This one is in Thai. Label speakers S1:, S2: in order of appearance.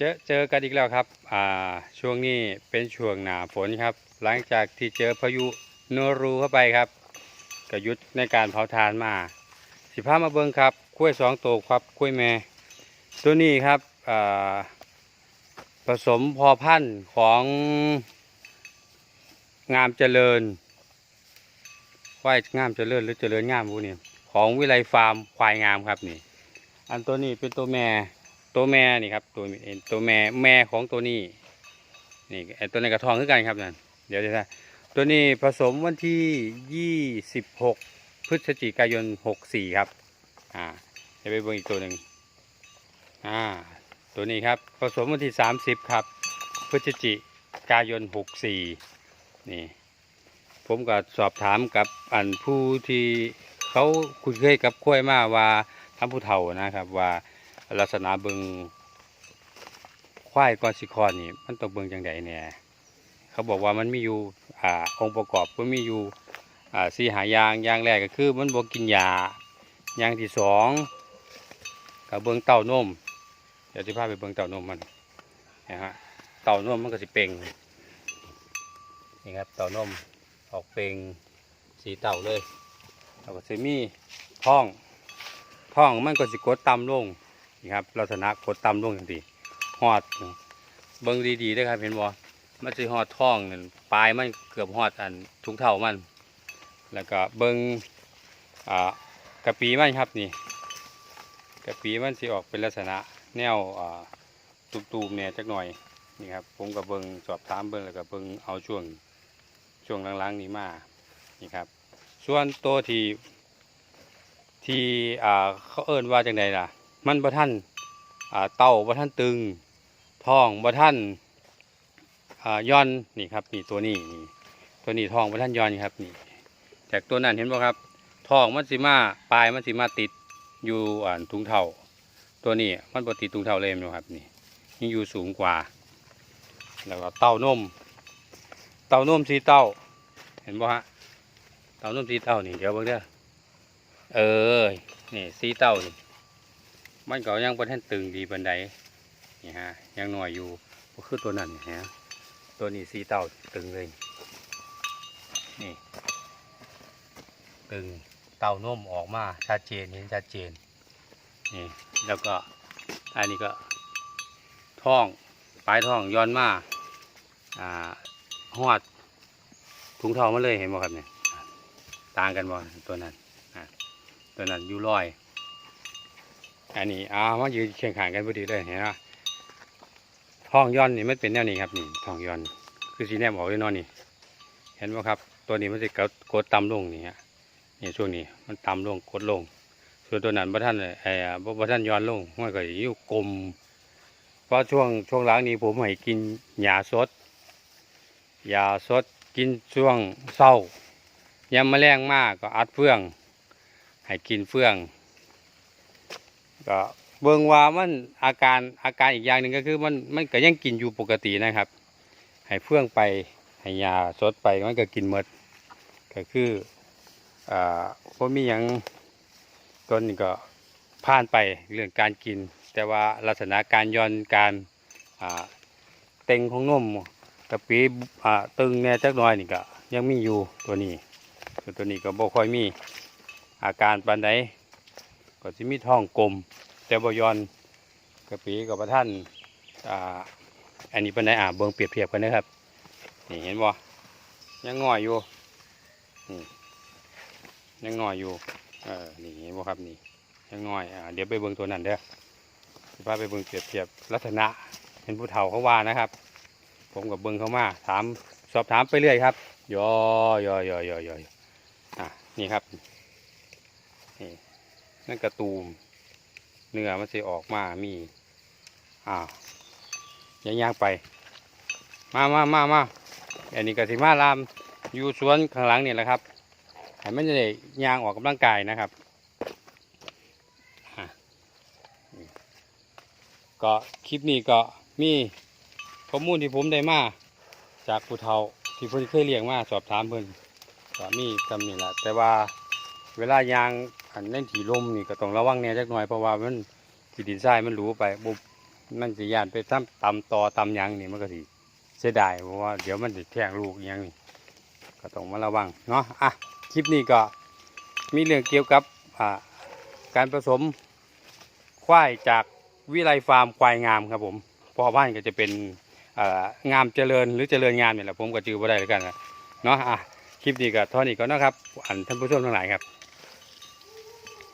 S1: เจอเจอกันอีกแล้วครับ อ่า ช่วงนี้เป็นช่วงหนาฝนครับ หลังจากที่เจอพายุโนรูเข้าไปครับก็ยุดในการเผาทานมา สิพามาเบิ่งครับกล้วยสองตัวครับกล้วยแม่ ตัวนี้ครับอ่าผสมพอพันธุ์ของงามเจริญควายงามเจริญหรือเจริญงามผู้นี่ของวิไลฟาร์มควายงามครับนี่ อันตัวนี้เป็นตัวแม่ ตัวแม่นี่ครับตัวตัวแม่แม่ของตัวนี้นี่ไอตัวในกระทองคือกันครับนั่นเดี๋ยวจะตัวนี้ผสมวันที่ยี่สิบหกพฤศจิกายนหกสี่ครับอ่าจะไปเบิ่งอีกตัวหนึ่งอ่าตัวนี้ครับผสมวันที่สามสิบครับพฤศจิกายนหกสี่นี่ผมก็สอบถามกับอันผู้ที่เขาคุ้นเคยกับกล้วยมาว่าทำผู้เฒ่านะครับว่า ลักษณะเบิงควายกอนสิคอนนี่มันต้องเบิงจังไดเนี่ยเขาบอกว่ามันมีอยู่อ่าองค์ประกอบมันมีอยู่อ่าสีหายางอย่างแรกก็คือมันบอกกินยาอย่างที่สองก็เบิงเต้านมเดี๋ยวจะพาไปเบิงเต้านมมันนะฮะเต้านมมันก็สิเป่งนี่ครับเต้านมออกเป่งสีเต่าเลยแล้วก็สิมีท้องท้องมันก็สิกดต่ำลง นี่ครับลักษณะกดต่ำลงอย่างดีหอดเบิ้งดีๆได้ครับเห็นบ่มันสิหอดท้องนั่ปลายมันเกือบหอดอันทุงเท่ามัน แล้วก็เบิ้งอ่ากระปีมันครับนี่กระปีมันสิออกเป็นลักษณะแนวอ่าตูมๆเนี่ยจักหน่อยนี่ครับผมกับเบิ้งสอบถามเบิ้งแล้วก็เบิ้งเอาช่วงช่วงหลังๆนี้มานี่ครับ ส่วนตัวที่ที่อ่าเขาเอิ้นว่าจังไดล่ะ มันบ่ท่านเต้าบ่ท่านตึงทองบ่ท่านย้อนนี่ครับนี่ตัวนี้นี่ตัวนี้ทองบ่ท่านย้อนครับนี่จากตัวนั้นเห็นบ่ครับทองมันสิมาปลายมันสิมาติดอยู่อ่าถุงเท้าตัวนี้มันบ่ติดถุงเท้าเลยแม่นบ่ครับนี่ยังอยู่สูงกว่า แล้วก็เต้านมเต้านมสีเต้า เห็นบ่ฮะเต้านมสีเต้านี่เดี๋ยวเบิ่งเด้อเออนี่สีเต้านี่ มันก็ยังบ่ทันตึงดีปานใดนี่ฮะยังหน่อยอยู่ก็คือตัวนั้นนะฮะตัวนี้สีเต้าตึงเลย นี่ ตึงเต้านุ่มออกมาชัดเจนเห็นชัดเจนนี่แล้วก็อันนี้ก็ท้องปลายท้องย้อนมาอ่าหอดถุงเท้ามาเลยเห็นบ่ครับเนี่ยต่างกันบ่ตัวนั้นตัวนั้นอยู่ลอย อันนี้อ่ามายืนเคียงข้างกันพอดีเลยเห็นไหมท้องย้อนนี่มันเป็นแนวนี้ครับนี่ท้องย้อน คือสีแนมออกเลยเนอนนี่ เห็นไหมครับ ตัวนี้มันจะกดกดต่ำลงนี่ฮะนี่ช่วงนี้มันต่ำลงกดลง ส่วนตัวนั้นพระท่านไอ้พระท่านย้อนลงมันก็อยู่กลมเพราะช่วงช่วงหลังนี้ผมให้กินยาสดยาสดกินช่วงเศร้ายามแมลงมากก็อัดเฟื่อง ให้กินเฟื่อง ก็เบิ่งว่ามันอาการอาการอีกอย่างหนึ่งก็คือมันมันก็ยังกินอยู่ปกตินะครับ ให้เฟื่องไปให้ยาสดไปมันก็กินหมดก็คืออ่าพมีหยังต้นก็ผ่านไปเรื่องการกิน แต่ว่าลักษณะการย่อนการอ่าเต็งของนมกระปีอ่าตึงแน่จักน่อยนี่ก็ยังมีอยู่ตัวนี้ ตัวนี้ก็บ่ค่อยมีอาการปานใด ก็จะมีท้องกลม แต่บยอนกระปีกับพระท่านอ่าอันนี้ปานใดอ่าเบิ่งเปรียบเทียบกันนะครับนี่เห็นบ่ยังง่อยอยู่นี่ยังง่อยอยู่เออนี่เห็นบ่ครับนี่ยังง่อยอ่าเดี๋ยวไปเบิ่งตัวนั้นเด้อสิพาไปเบิ่งเปรียบเทียบลักษณะเห็นผู้เฒ่าเขาว่านะครับ ผมกับเบิ่งเขามาถามสอบถามไปเรื่อยครับยอยอยอยอยออะนี่ครับ นั่นกระตูมเนื้อมันจะออกมามีอ้าวย่างย่างไป มามามามาอันนี้กสิมาลามอยู่สวนข้างหลังนี่แหละครับให้มันจะได้ย่างออกกำลังกายนะครับก็คลิปนี้ก็มีข้อมูลที่ผมได้มาจากผู้เฒ่าที่เพิ่นเคยเลี้ยงมาสอบถามเพิ่นก็มีจำนี่แหละแต่ว่าเวลายาง อันเล่นถีลมนี่ก็ต้องระวังแน่จักหน่อยเพราะว่ามันขีดินทรายมันหลูไปบ่บมันสิยานไปตำตำตอตำยังนี่มันก็สิเสียดายเพราะว่าเดี๋ยวมันจะแทงลูกอิหยังนี่ก็ต้องมาระวังเนาะอะคลิปนี้ก็มีเรื่องเกี่ยวกับอ่าการผสมควายจากวิไลฟาร์มควายงามครับผมพ่อบ้านก็จะเป็นงามเจริญหรือเจริญงามนี่แหละผมก็จือบ่ได้แล้วกันนะเนาะอะคลิปนี้ก็เท่านี้ก็นะครับ อันท่านผู้ชมทั้งหลายครับ